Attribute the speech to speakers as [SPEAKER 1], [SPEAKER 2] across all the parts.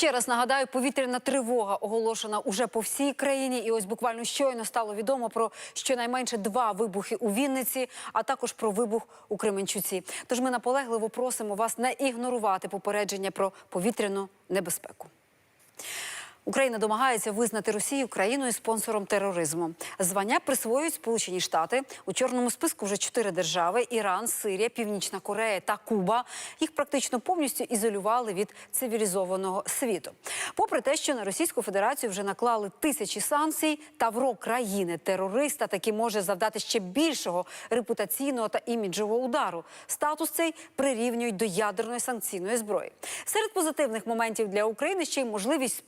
[SPEAKER 1] Ще раз нагадаю, повітряна тривога оголошена уже по всій країні. І ось буквально щойно стало відомо про щонайменше два вибухи у Вінниці, а також про вибух у Кременчуці. Тож ми наполегливо просимо вас не ігнорувати попередження про повітряну небезпеку. Україна домагається визнати Росію країною спонсором тероризму. Звання присвоюють Сполучені Штати. У чорному списку вже чотири держави: Іран, Сирія, Північна Корея та Куба. Їх практично повністю ізолювали від цивілізованого світу. Попри те, що на Російську Федерацію вже наклали тисячі санкцій, тавро країни терориста таки може завдати ще більшого репутаційного та іміджового удару. Статус цей прирівнюють до ядерної санкційної зброї. Серед позитивних моментів для України ще й можливість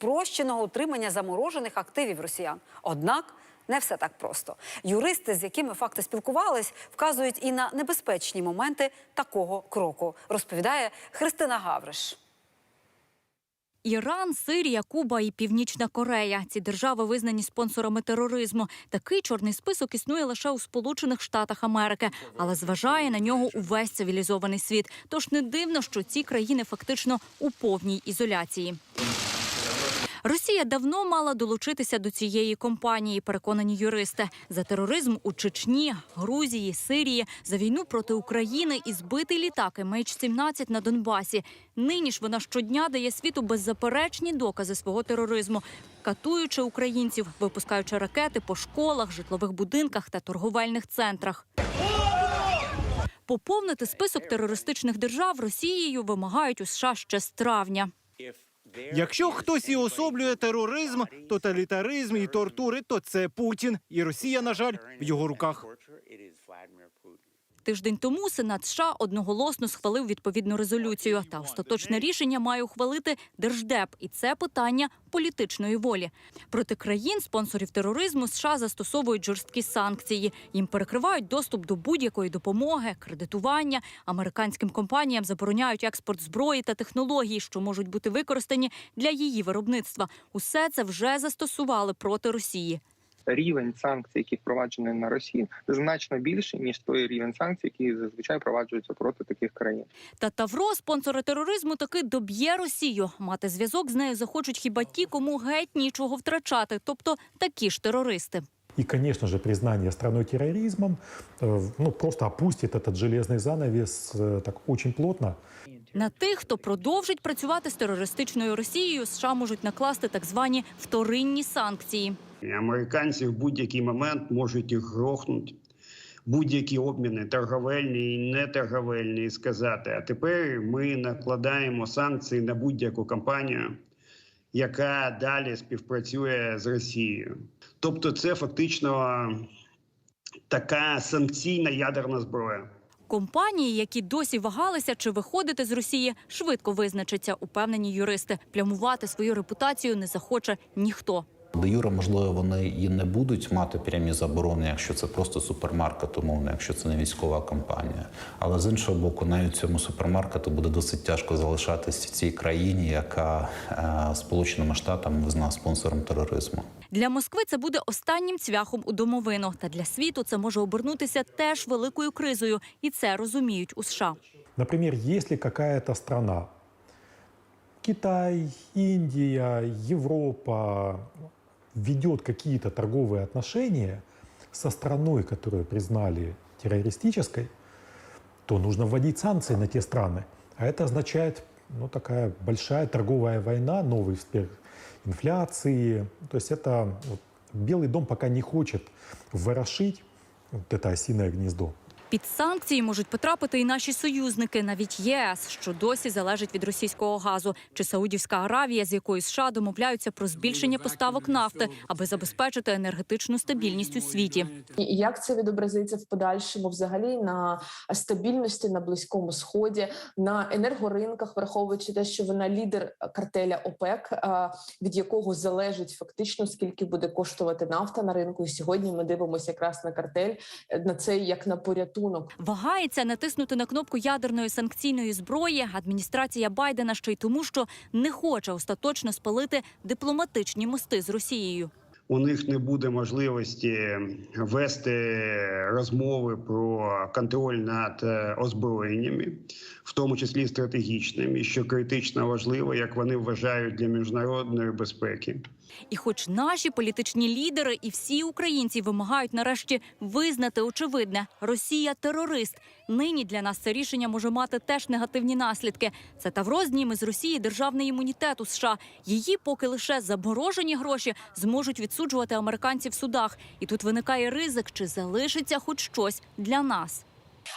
[SPEAKER 1] спрощеного утримання заморожених активів росіян. Однак не все так просто. Юристи, з якими факти спілкувались, вказують і на небезпечні моменти такого кроку. Розповідає Христина Гавриш.
[SPEAKER 2] Іран, Сирія, Куба і Північна Корея. Ці держави визнані спонсорами тероризму. Такий чорний список існує лише у Сполучених Штатах Америки, але зважає на нього увесь цивілізований світ. Тож не дивно, що ці країни фактично у повній ізоляції. Росія давно мала долучитися до цієї компанії, переконані юристи. За тероризм у Чечні, Грузії, Сирії, за війну проти України і збитий літак MH17 на Донбасі. Нині ж вона щодня дає світу беззаперечні докази свого тероризму, катуючи українців, випускаючи ракети по школах, житлових будинках та торговельних центрах. Поповнити список терористичних держав Росією вимагають у США ще з травня.
[SPEAKER 3] Якщо хтось і особлює тероризм, тоталітаризм і тортури, то це Путін. І Росія, на жаль, в його руках.
[SPEAKER 2] Тиждень тому Сенат США одноголосно схвалив відповідну резолюцію. Та остаточне рішення має ухвалити Держдеп, і це питання політичної волі. Проти країн, спонсорів тероризму, США застосовують жорсткі санкції. Їм перекривають доступ до будь-якої допомоги, кредитування. Американським компаніям забороняють експорт зброї та технологій, що можуть бути використані для її виробництва. Усе це вже застосували проти Росії
[SPEAKER 4] рівень санкцій, які впроваджені на Росію, значно більший ніж той рівень санкцій, які зазвичай впроваджуються проти таких країн.
[SPEAKER 2] Та Тавро, спонсори тероризму, таки доб'є Росію. Мати зв'язок з нею захочуть хіба ті, кому геть нічого втрачати, тобто такі ж терористи.
[SPEAKER 5] И, конечно же, признание страной терроризмом э, ну, просто опустит этот железный занавес э, так очень плотно.
[SPEAKER 2] На тих, хто продовжить працювати з терористичною Росією, США можуть накласти так звані вторинні санкції.
[SPEAKER 6] І Американці в будь-який момент можуть їх грохнути. Будь-які обміни торговельні і неторговельні, і сказати, а тепер ми накладаємо санкції на будь-яку компанію, яка далі співпрацює з Росією. Тобто, це фактично така санкційна ядерна зброя.
[SPEAKER 2] Компанії, які досі вагалися чи виходити з Росії, швидко визначаться, упевнені юристи. Плямувати свою репутацію не захоче ніхто.
[SPEAKER 7] Де Юра, можливо, вони і не будуть мати прямі заборони, якщо це просто супермаркет, умовно, якщо це не військова компанія. Але з іншого боку, навіть цьому супермаркету буде досить тяжко залишатись в цій країні, яка е, Сполученими Штатами визнала спонсором тероризму.
[SPEAKER 2] Для Москви це буде останнім цвяхом у домовину. Та для світу це може обернутися теж великою кризою, і це розуміють у США.
[SPEAKER 5] Например, если какая-то страна, Китай, Индия, Европа, ведет какие-то торговые отношения со страной, которую признали террористической, то нужно вводить санкции на те страны. А это означает ну, такая большая торговая война, новый всплеск инфляции. То есть это вот, Белый дом пока не хочет ворошить вот это осиное гнездо.
[SPEAKER 2] Під санкції можуть потрапити і наші союзники, навіть ЄС, що досі залежить від російського газу, чи Саудівська Аравія, з якою США домовляються про збільшення поставок нафти, аби забезпечити енергетичну стабільність у світі.
[SPEAKER 8] І як це відобразиться в подальшому, взагалі на стабільності на близькому сході, на енергоринках, враховуючи те, що вона лідер картеля ОПЕК, від якого залежить фактично скільки буде коштувати нафта на ринку. І сьогодні ми дивимося якраз на картель на це як на порятунок.
[SPEAKER 2] Вагається натиснути на кнопку ядерної санкційної зброї адміністрація Байдена ще й тому, що не хоче остаточно спалити дипломатичні мости з Росією.
[SPEAKER 6] У них не буде можливості вести розмови про контроль над е, озброєннями, в тому числі стратегічними, що критично важливо, як вони вважають для міжнародної безпеки.
[SPEAKER 2] І хоч наші політичні лідери і всі українці вимагають нарешті визнати очевидне – Росія терорист. Нині для нас це рішення може мати теж негативні наслідки. Це Тавро зніме з Росії державний імунітет у США. Її, поки лише заморожені гроші, зможуть відсуджувати американців в судах. І тут виникає ризик, чи залишиться хоч щось для нас.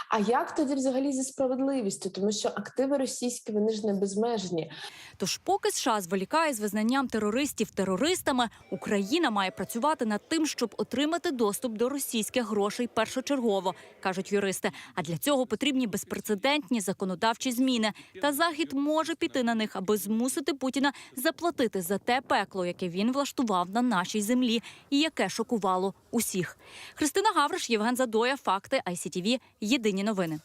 [SPEAKER 8] А як тоді взагалі зі справедливістю? Тому що активи російські вони ж не безмежні.
[SPEAKER 2] Тож, поки США зволікає з визнанням терористів терористами, Україна має працювати над тим, щоб отримати доступ до російських грошей першочергово, кажуть юристи. А для цього потрібні безпрецедентні законодавчі зміни. Та захід може піти на них, аби змусити Путіна заплатити за те пекло, яке він влаштував на нашій землі, і яке шокувало усіх. Христина Гавриш, Євген Задоя, факти ICTV, Єдині новини.